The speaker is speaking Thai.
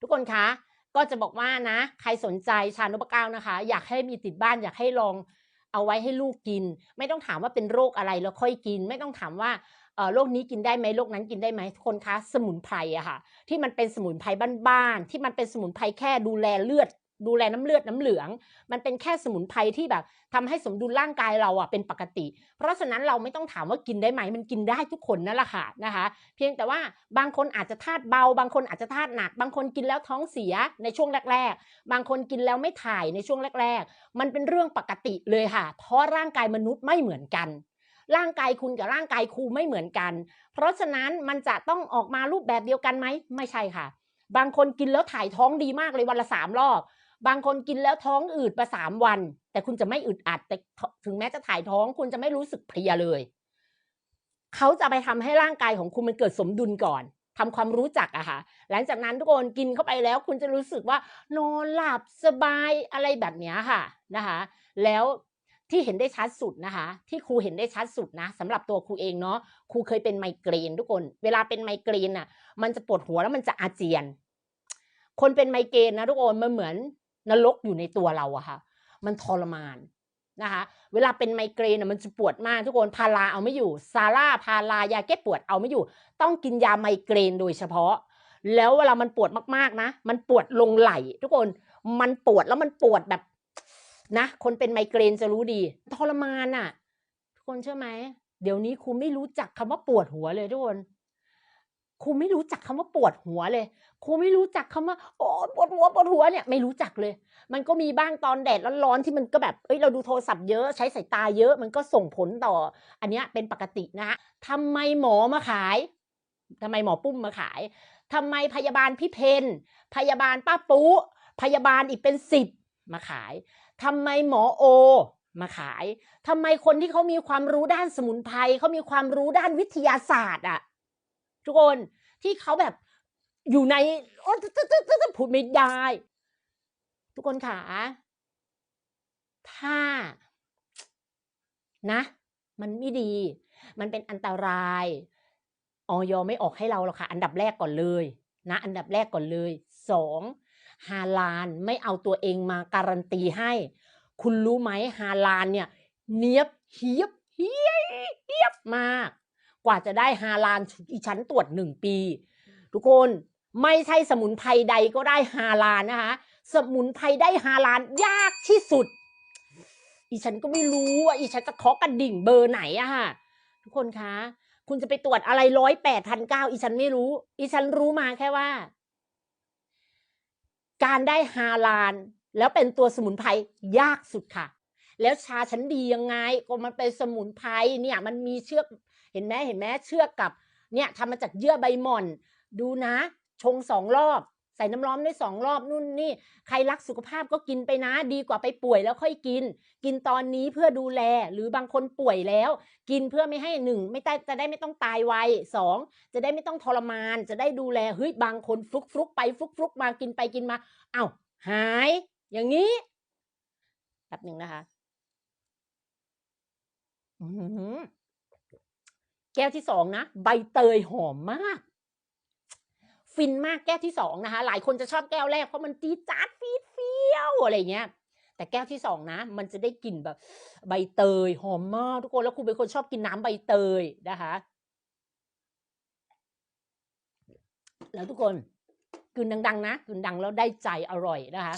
ทุกคนคะก็จะบอกว่านะ ใครสนใจชานพเก้านะคะ อยากให้มีติดบ้านอยากให้ลองเอาไว้ให้ลูกกิน ไม่ต้องถามว่าเป็นโรคอะไรแล้วค่อยกิน ไม่ต้องถามว่าเออโรคนี้กินได้ไหมโรคนั้นกินได้ไหมคนคะสมุนไพรอะค่ะ ที่มันเป็นสมุนไพรบ้านๆที่มันเป็นสมุนไพรแค่ดูแลเลือด ดูแลน้ำเลือดน้ำเหลือง มันเป็นแค่สมุนไพรที่แบบทำให้สมดุลร่างกายเราอะเป็นปกติ เพราะฉะนั้นเราไม่ต้องถามว่ากินได้ไหมมันกินได้ทุกคนนั่นแหละค่ะนะคะ เพียงแต่ว่าบางคนอาจจะธาตุเบา บางคนอาจจะธาตุหนัก บางคนกินแล้วท้องเสียในช่วงแรก ๆ บางคนกินแล้วไม่ถ่ายในช่วงแรก ๆ มันเป็นเรื่องปกติเลยค่ะ เพราะร่างกายมนุษย์ไม่เหมือนกันร่างกายคุณกับร่างกายครูไม่เหมือนกัน เพราะฉะนั้นมันจะต้องออกมารูปแบบเดียวกันไหม ไม่ใช่ค่ะ บางคนกินแล้วถ่ายท้องดีมากเลยวันละสามรอบ บางคนกินแล้วท้องอืดมาสามวัน แต่คุณจะไม่อึดอัดแต่ถึงแม้จะถ่ายท้องคุณจะไม่รู้สึกเพลียเลยเขาจะไปทำให้ร่างกายของคุณมันเกิดสมดุลก่อนทำความรู้จักอะค่ะ หลังจากนั้นทุกคนกินเข้าไปแล้ว คุณจะรู้สึกว่านอนหลับสบายอะไรแบบนี้ค่ะนะคะ แล้วที่เห็นได้ชัดสุดนะคะ ที่ครูเห็นได้ชัดสุดนะสำหรับตัวครูเองเนาะครูเคยเป็นไมเกรนทุกคน เวลาเป็นไมเกรนอะมันจะปวดหัวแล้วมันจะอาเจียน คนเป็นไมเกรนนะทุกคนมันเหมือน นรกอยู่ในตัวเราอะค่ะ มันทรมานนะคะ เวลาเป็นไมเกรนมันจะปวดมากทุกคนพาราเอาไม่อยู่ซาร่าพารายาแก้ปวดเอาไม่อยู่ ต้องกินยาไมเกรนโดยเฉพาะ แล้วเวลามันปวดมากๆนะ มันปวดลงไหล ทุกคนมันปวดแล้วมันปวดแบบนะ คนเป็นไมเกรนจะรู้ดีทรมานอะทุกคนเชื่อไหมเดี๋ยวนี้ครูไม่รู้จักคำว่าปวดหัวเลยทุกคน ครูไม่รู้จักคำว่าปวดหัวเลย ครูไม่รู้จักคำว่าโอ้ปวดหัวปวดหัวเนี่ยไม่รู้จักเลย มันก็มีบ้างตอนแดดร้อนๆที่มันก็แบบเอ้ยเราดูโทรศัพท์เยอะใช้สายตาเยอะมันก็ส่งผลต่อ อันนี้เป็นปกตินะฮะทำไมหมอมาขายทำไมหมอปุ้มมาขายทำไมพยาบาลพี่เพนพยาบาลป้าปูพยาบาลอีกเป็นสิบมาขายทำไมหมอโอมาขายทำไมคนที่เขามีความรู้ด้านสมุนไพรเขามีความรู้ด้านวิทยาศาสตร์อะ ทุกคนที่เขาแบบอยู่ในโอ้พูดไม่ได้ ทุกคนขาถ้า นะ มันไม่ดี มันเป็นอันตรายออยไม่ออกให้เราหรอกค่ะ อันดับแรกก่อนเลยนะ อันดับแรกก่อนเลยสองฮาลานไม่เอาตัวเองมาการันตีให้ คุณรู้ไหมฮาลานเนี่ย เนียบเฮียบเฮียเฮียบมาก กว่าจะได้ฮาลานอีชั้นตรวจหนึ่งปี ทุกคนไม่ใช่สมุนไพรใดก็ได้ฮาลานนะคะ สมุนไพรได้ฮาลานยากที่สุด อีฉันก็ไม่รู้ว่าอีฉันจะเคาะกระดิ่งเบอร์ไหนอะค่ะ ทุกคนคะ คุณจะไปตรวจอะไรร้อยแปดพันเก้าอีฉันไม่รู้ อีฉันรู้มาแค่ว่า การได้ฮาลานแล้วเป็นตัวสมุนไพรยากสุดค่ะ แล้วชาฉันดียังไง ก็มันเป็นสมุนไพรเนี่ย มันมีเชือกเห็นไหมเห็นไหมเชือกกับ เนี่ยทำมาจากเยื่อใบหม่อน ดูนะ ชงสองรอบ ใส่น้ำร้อนได้สองรอบนู่นนี่ ใครรักสุขภาพก็กินไปนะ ดีกว่าไปป่วยแล้วค่อยกิน กินตอนนี้เพื่อดูแลหรือบางคนป่วยแล้ว กินเพื่อไม่ให้หนึ่งไม่ได้จะได้ไม่ต้องตายไวสองจะได้ไม่ต้องทรมาน จะได้ดูแลเฮ้ยบางคนฟลุกฟลุกไปฟลุกฟลุกมากินไปกินมาเอ้าหาย อย่างนี้แป๊บหนึ่งนะคะ แก้วที่สองนะ ใบเตยหอมมาก ฟินมากแก้วที่สองนะคะ หลายคนจะชอบแก้วแรกเพราะมันจี๊ดจ๊าดฟีดเฟี้ยวอะไรเงี้ย แต่แก้วที่สองนะ มันจะได้กลิ่นแบบ ใบเตยหอมมากทุกคนแล้วคุณเป็นคนชอบกินน้ำใบเตยนะคะ แล้วทุกคนกลืนดัง ๆ นะกลืนดังแล้วได้ใจอร่อยนะคะ